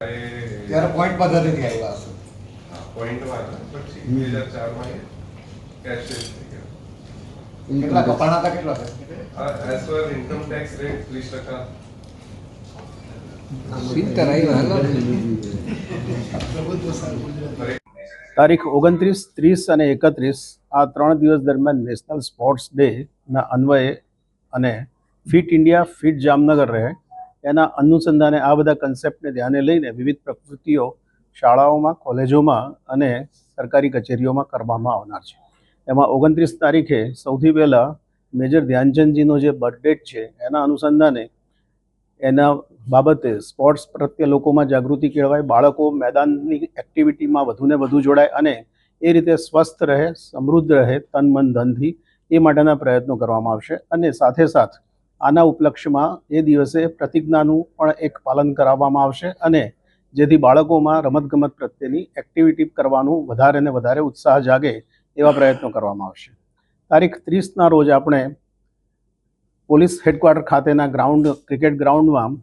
ત્યારે પોઈન્ટ પદ્ધતિથી આવ્યા હશે. પોઈન્ટમાં પછી બે હજાર ચારમાં કેશલેસ થઈ ગયા. કેટલા કપાણા હતા કેટલા છે? As per income tax rate ત્રીસ ટકા. તારીખ ઓગણત્રીસ ત્રીસ અને એકત્રીસ આ ત્રણ દિવસ દરમિયાન નેશનલ સ્પોર્ટ્સ ડેના અન્વયે અને ફિટ ઇન્ડિયા ફિટ જામનગર રહે. એના અનુસંધાને આ બધા કન્સેપ્ટને ધ્યાને લઈને વિવિધ પ્રવૃત્તિઓ શાળાઓમાં, કોલેજોમાં અને સરકારી કચેરીઓમાં કરવામાં આવનાર છે. એમાં ઓગણત્રીસ તારીખે સૌથી પહેલાં મેજર ધ્યાનચંદજીનો જે બર્થડેટ છે, એના અનુસંધાને એના બાબતે સ્પોર્ટ્સ પ્રત્યે લોકોમાં જાગૃતિ કેળવાય, બાળકો મેદાનની એક્ટિવિટીમાં વધુને વધુ જોડાય અને એ રીતે સ્વસ્થ રહે, સમૃદ્ધ રહે, તન, મન, ધનથી એ માટેના પ્રયત્નો કરવામાં આવશે અને સાથે સાથ આના ઉપલક્ષ્યમાં એ દિવસે પ્રતિજ્ઞાનું પણ એક પાલન કરાવવામાં આવશે અને જેથી બાળકોમાં રમતગમત પ્રત્યેની એક્ટિવિટી કરવાનું વધારે ને વધારે ઉત્સાહ જાગે એવા પ્રયત્નો કરવામાં આવશે. તારીખ ત્રીસના રોજ આપણે પોલીસ હેડક્વાર્ટર ખાતેના ગ્રાઉન્ડ, ક્રિકેટ ગ્રાઉન્ડમાં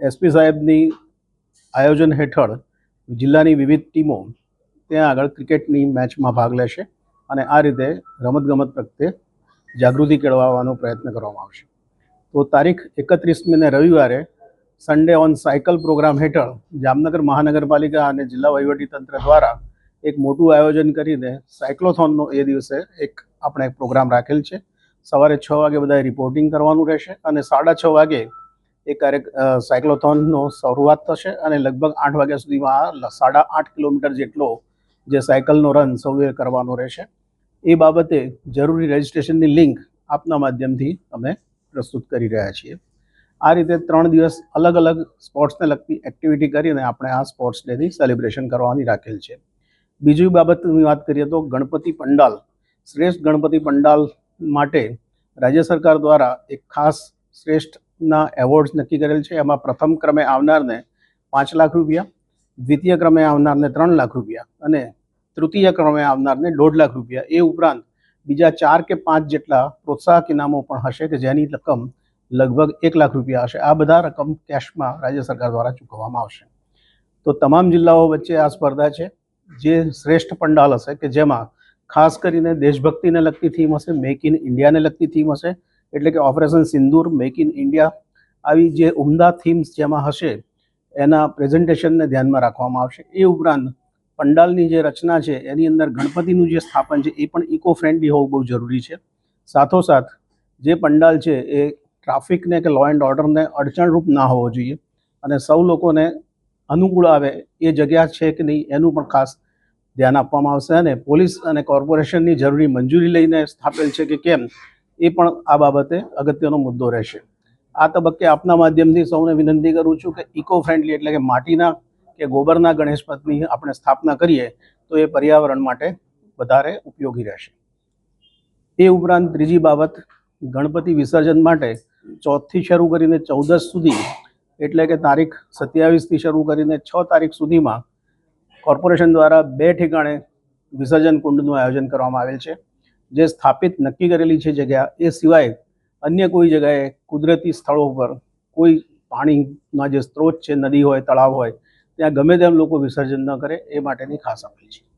એસપી સાહેબની આયોજન હેઠળ જિલ્લાની વિવિધ ટીમો ત્યાં આગળ ક્રિકેટની મેચમાં ભાગ લેશે અને આ રીતે રમતગમત પ્રત્યે જાગૃતિ કેળવવાનો પ્રયત્ન કરવામાં આવશે. તો તારીખ એકત્રીસમીને રવિવારે સન્ડે ઓન સાયકલ પ્રોગ્રામ હેઠળ જામનગર મહાનગરપાલિકા અને જિલ્લા વહીવટીતંત્ર દ્વારા એક મોટું આયોજન કરીને સાયક્લોથોનનો એ દિવસે એક આપણે એક પ્રોગ્રામ રાખેલ છે. સવારે છ વાગે બધાએ રિપોર્ટિંગ કરવાનું રહેશે અને સાડા છ વાગે એ કાર્ય સાયક્લોથોનનો શરૂઆત થશે અને લગભગ આઠ વાગ્યા સુધીમાં સાડા આઠ કિલોમીટર જેટલો જે સાયકલનો રન સૌએ કરવાનો રહેશે. એ બાબતે જરૂરી રજિસ્ટ્રેશનની લિંક આપના માધ્યમથી અમે પ્રસ્તુત કરી રહ્યા છીએ. આ રીતે ત્રણ દિવસ અલગ અલગ સ્પોર્ટ્સને લગતી એક્ટિવિટી કરીને આપણે આ સ્પોર્ટ્સ ડેની સેલિબ્રેશન કરવાની રાખેલ છે. બીજી બાબતની વાત કરીએ તો ગણપતિ પંડાલ, શ્રેષ્ઠ ગણપતિ પંડાલ માટે રાજ્ય સરકાર દ્વારા એક ખાસ શ્રેષ્ઠના એવોર્ડ્સ નક્કી કરેલ છે. એમાં પ્રથમ ક્રમે આવનારને પાંચ લાખ રૂપિયા, દ્વિતીય ક્રમે આવનારને ત્રણ લાખ રૂપિયા અને તૃતીય ક્રમે આવનારને દોઢ લાખ રૂપિયા. એ ઉપરાંત બીજા ચાર કે પાંચ જેટલા પ્રોત્સાહક ઇનામો પણ હશે કે જેની રકમ લગભગ એક લાખ રૂપિયા હશે. આ બધા રકમ કેશમાં રાજ્ય સરકાર દ્વારા ચૂકવવામાં આવશે. તો તમામ જિલ્લાઓ વચ્ચે આ સ્પર્ધા છે. જે શ્રેષ્ઠ પંડાલ હશે કે જેમાં ખાસ કરીને દેશભક્તિને લગતી થીમ હશે મેક ઇન ઇન્ડિયાને લગતી થીમ હશે, એટલે કે operation Sindoor make in India આવી જે ઉમદા થીમ્સ જેમાં હશે, એના પ્રેઝન્ટેશનને ધ્યાનમાં રાખવામાં આવશે. એ ઉપરાંત પંડાલની જે રચના છે, એની અંદર ગણપતિનું જે સ્થાપન છે, એ પણ ઇકો ફ્રેન્ડલી હોવું બહુ જરૂરી છે. સાથોસાથ, જે પંડાલ છે, એ ટ્રાફિકને કે લો એન્ડ ઓર્ડરને અડચણરૂપ ના હોવો જોઈએ અને સૌ લોકોને અનુકૂળ આવે એ જગ્યા છે કે નહીં, એનું પણ ખાસ ધ્યાન આપવામાં આવશે અને પોલીસ અને કોર્પોરેશનની જરૂરી મંજૂરી લઈને સ્થાપેલ છે કે કેમ, એ પણ આ બાબતે અગત્યનો મુદ્દો રહેશે. આ તબક્કે આપના માધ્યમથી સૌને વિનંતી કરું છું કે ઇકો ફ્રેન્ડલી એટલે કે માટીના કે ગોબરના ગણેશપથની આપણે સ્થાપના કરીએ તો એ પર્યાવરણ માટે વધારે ઉપયોગી રહેશે. એ ઉપરાંત ત્રીજી બાબત, ગણપતિ વિસર્જન માટે ચોથથી શરૂ કરીને ચૌદસ સુધી, એટલે કે તારીખ સત્યાવીસથી શરૂ કરીને છ તારીખ સુધીમાં કોર્પોરેશન દ્વારા બે ઠેકાણે વિસર્જન કુંડનું આયોજન કરવામાં આવેલ છે. જે સ્થાપિત નક્કી કરેલી છે જગ્યા, એ સિવાય અન્ય કોઈ જગ્યાએ કુદરતી સ્થળો પર કોઈ પાણીના જે સ્ત્રોત છે, નદી હોય, તળાવ હોય ત્યાં ગમે તેમ લોકો વિસર્જન ન કરે એ માટેની ખાસ અપીલ છે.